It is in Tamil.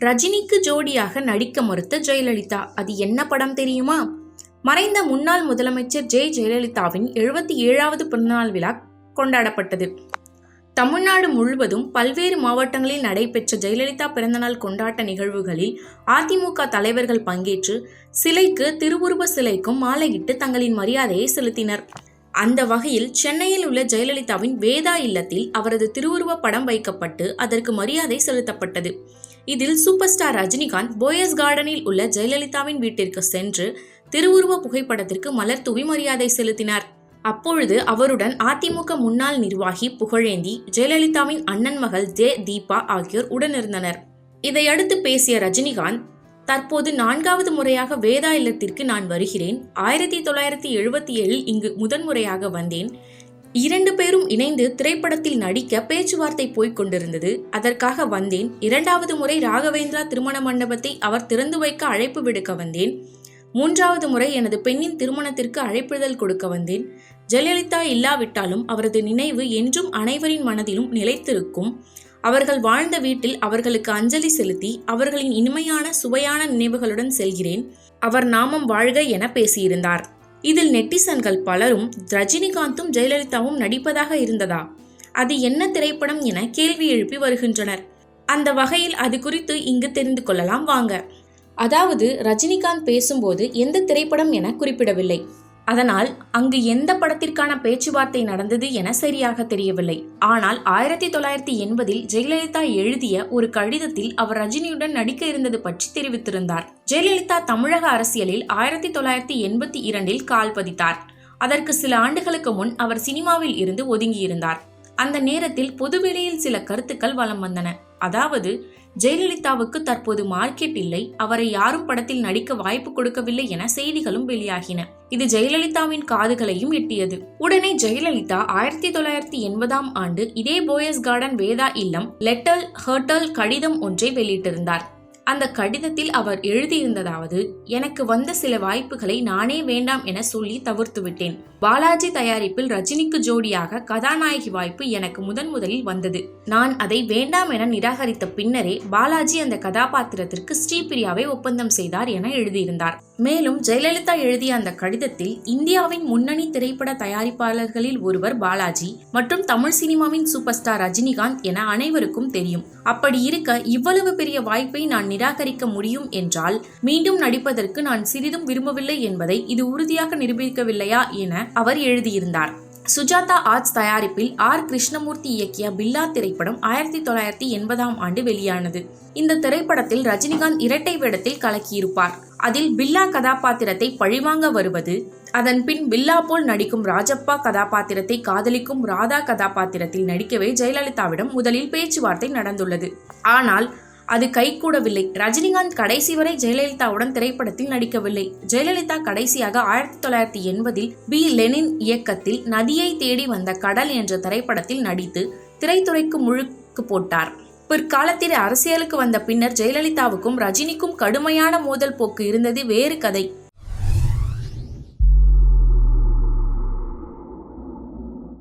ரஜினிக்கு ஜோடியாக நடிக்க மறுத்த ஜெயலலிதா. அது என்ன படம் தெரியுமா? மறைந்த முன்னாள் முதலமைச்சர் ஜெய் ஜெயலலிதாவின் எழுபத்தி ஏழாவது பிறந்தநாள் விழா கொண்டாடப்பட்டது. தமிழ்நாடு முழுவதும் பல்வேறு மாவட்டங்களில் நடைபெற்ற ஜெயலலிதா பிறந்தநாள் கொண்டாட்ட நிகழ்வுகளில் அதிமுக தலைவர்கள் பங்கேற்று சிலைக்கு திருவுருவ சிலைக்கும் மாலையிட்டு தங்களின் மரியாதையை செலுத்தினர். அந்த வகையில் சென்னையில் உள்ள ஜெயலலிதாவின் வேதா இல்லத்தில் அவரது திருவுருவ படம் வைக்கப்பட்டு அதற்கு மரியாதை செலுத்தப்பட்டது. இதில் சூப்பர் ஸ்டார் ரஜினிகாந்த் போயஸ் கார்டனில் உள்ள ஜெயலலிதாவின் வீட்டிற்கு சென்று திருவுருவ புகைப்படத்திற்கு மலர் தூவி மரியாதை செலுத்தினார். அப்பொழுது அவருடன் அதிமுக முன்னாள் நிர்வாகி புகழேந்தி ஜெயலலிதாவின் அண்ணன் மகள் ஜே தீபா ஆகியோர் உடனிருந்தனர். இதையடுத்து பேசிய ரஜினிகாந்த் தற்போது நான்காவது முறையாக வேதா இல்லத்திற்கு நான் வருகிறேன். ஆயிரத்தி தொள்ளாயிரத்தி எழுபத்தி ஏழில் இங்கு முதன்முறையாக வந்தேன். இரண்டு பேரும் இணைந்து திரைப்படத்தில் நடிக்க பேச்சுவார்த்தை போய்க் கொண்டிருந்தது. அதற்காக வந்தேன். இரண்டாவது முறை ராகவேந்திரா திருமண மண்டபத்தை அவர் திறந்து வைக்க அழைப்பு விடுக்க வந்தேன். மூன்றாவது முறை எனது பெண்ணின் திருமணத்திற்கு அழைப்புதல் கொடுக்க வந்தேன். ஜெயலலிதா இல்லாவிட்டாலும் அவரது நினைவு என்றும் அனைவரின் மனதிலும் நிலைத்திருக்கும். அவர்கள் வாழ்ந்த வீட்டில் அவர்களுக்கு அஞ்சலி செலுத்தி அவர்களின் இனிமையான சுவையான நினைவுகளுடன் செல்கிறேன். அவர் நாமம் வாழ்க என பேசியிருந்தார். இதில் நெட்டிசன்கள் பலரும் ரஜினிகாந்தும் ஜெயலலிதாவும் நடிப்பதாக இருந்ததா? அது என்ன திரைப்படம் என கேள்வி எழுப்பி வருகின்றனர். அந்த வகையில் அது குறித்து இங்கு தெரிந்து கொள்ளலாம் வாங்க. அதாவது ரஜினிகாந்த் பேசும்போது எந்த திரைப்படம் என குறிப்பிடவில்லை. அதனால் அங்கு எந்த படத்திற்கான பேச்சுவார்த்தை நடந்தது என சரியாக தெரியவில்லை. ஆனால் ஆயிரத்தி தொள்ளாயிரத்தி எண்பதில் ஜெயலலிதா எழுதிய ஒரு கடிதத்தில் அவர் ரஜினியுடன் நடிக்க இருந்தது பற்றி தெரிவித்திருந்தார். ஜெயலலிதா தமிழக அரசியலில் ஆயிரத்தி தொள்ளாயிரத்தி எண்பத்தி இரண்டில் கால் பதித்தார். அதற்கு சில ஆண்டுகளுக்கு முன் அவர் சினிமாவில் இருந்து ஒதுங்கியிருந்தார். அந்த நேரத்தில் பொதுவெளியில் சில கருத்துக்கள் வலம் வந்தன. அதாவது ஜெயலலிதாவுக்கு தற்போது மார்க்கெட் இல்லை. அவரை யாரும் படத்தில் நடிக்க வாய்ப்பு கொடுக்கவில்லை என செய்திகளும் வெளியாகின. இது ஜெயலலிதாவின் காதுகளையும் எட்டியது. உடனே ஜெயலலிதா ஆயிரத்தி தொள்ளாயிரத்தி எண்பதாம் ஆண்டு இதே போயஸ் கார்டன் வேதா இல்லம் லெட்டல் ஹர்டல் கடிதம் ஒன்றை வெளியிட்டிருந்தார். அந்த கடிதத்தில் அவர் எழுதியிருந்ததாவது எனக்கு வந்த சில வாய்ப்புகளை நானே வேண்டாம் என சொல்லி தவிர்த்து விட்டேன். பாலாஜி தயாரிப்பில் ரஜினிக்கு ஜோடியாக கதாநாயகி வாய்ப்பு எனக்கு முதன் முதலில் வந்தது. நான் அதை வேண்டாம் என நிராகரித்த பின்னரே பாலாஜி அந்த கதாபாத்திரத்திற்கு ஸ்ரீபிரியாவை ஒப்பந்தம் செய்தார் என எழுதியிருந்தார். மேலும் ஜெயலலிதா எழுதிய அந்த கடிதத்தில் இந்தியாவின் முன்னணி திரைப்பட தயாரிப்பாளர்களில் ஒருவர் பாலாஜி மற்றும் தமிழ் சினிமாவின் சூப்பர் ஸ்டார் ரஜினிகாந்த் என அனைவருக்கும் தெரியும். அப்படி இருக்க இவ்வளவு பெரிய வாய்ப்பை நான் நிராகரிக்க முடியும் என்றால் மீண்டும் நடிப்பதற்கு நான் சிறிதும் விரும்பவில்லை என்பதை இது உறுதியாக நிரூபிக்கவில்லையா என அவர் எழுதியிருந்தார். சுஜாதா ஆர்ட்ஸ் தயாரிப்பில் ஆர். கிருஷ்ணமூர்த்தி இயக்கிய பில்லா திரைப்படம் ஆயிரத்தி தொள்ளாயிரத்தி எண்பதாம் ஆண்டு வெளியானது. இந்த திரைப்படத்தில் ரஜினிகாந்த் இரட்டை வேடத்தில் கலக்கியிருப்பார். அதில் பில்லா கதாபாத்திரத்தை பழிவாங்க வருவது அதன் பின் பில்லா போல் நடிக்கும் ராஜப்பா கதாபாத்திரத்தை காதலிக்கும் ராதா கதாபாத்திரத்தில் நடிக்கவே ஜெயலலிதாவிடம் முதலில் பேச்சுவார்த்தை நடந்துள்ளது. ஆனால் அது கைகூடவில்லை. ரஜினிகாந்த் கடைசி வரை ஜெயலலிதாவுடன் திரைப்படத்தில் நடிக்கவில்லை. ஜெயலலிதா கடைசியாக ஆயிரத்தி தொள்ளாயிரத்தி எண்பதில் பி. லெனின் இயக்கத்தில் நதியை தேடி வந்த கடல் என்ற திரைப்படத்தில் நடித்து திரைத்துறைக்கு முழுக்கு போட்டார். பிற்காலத்தில் அரசியலுக்கு வந்த பின்னர் ஜெயலலிதாவுக்கும் ரஜினிக்கும் கடுமையான மோதல் போக்கு இருந்தது வேறு கதை.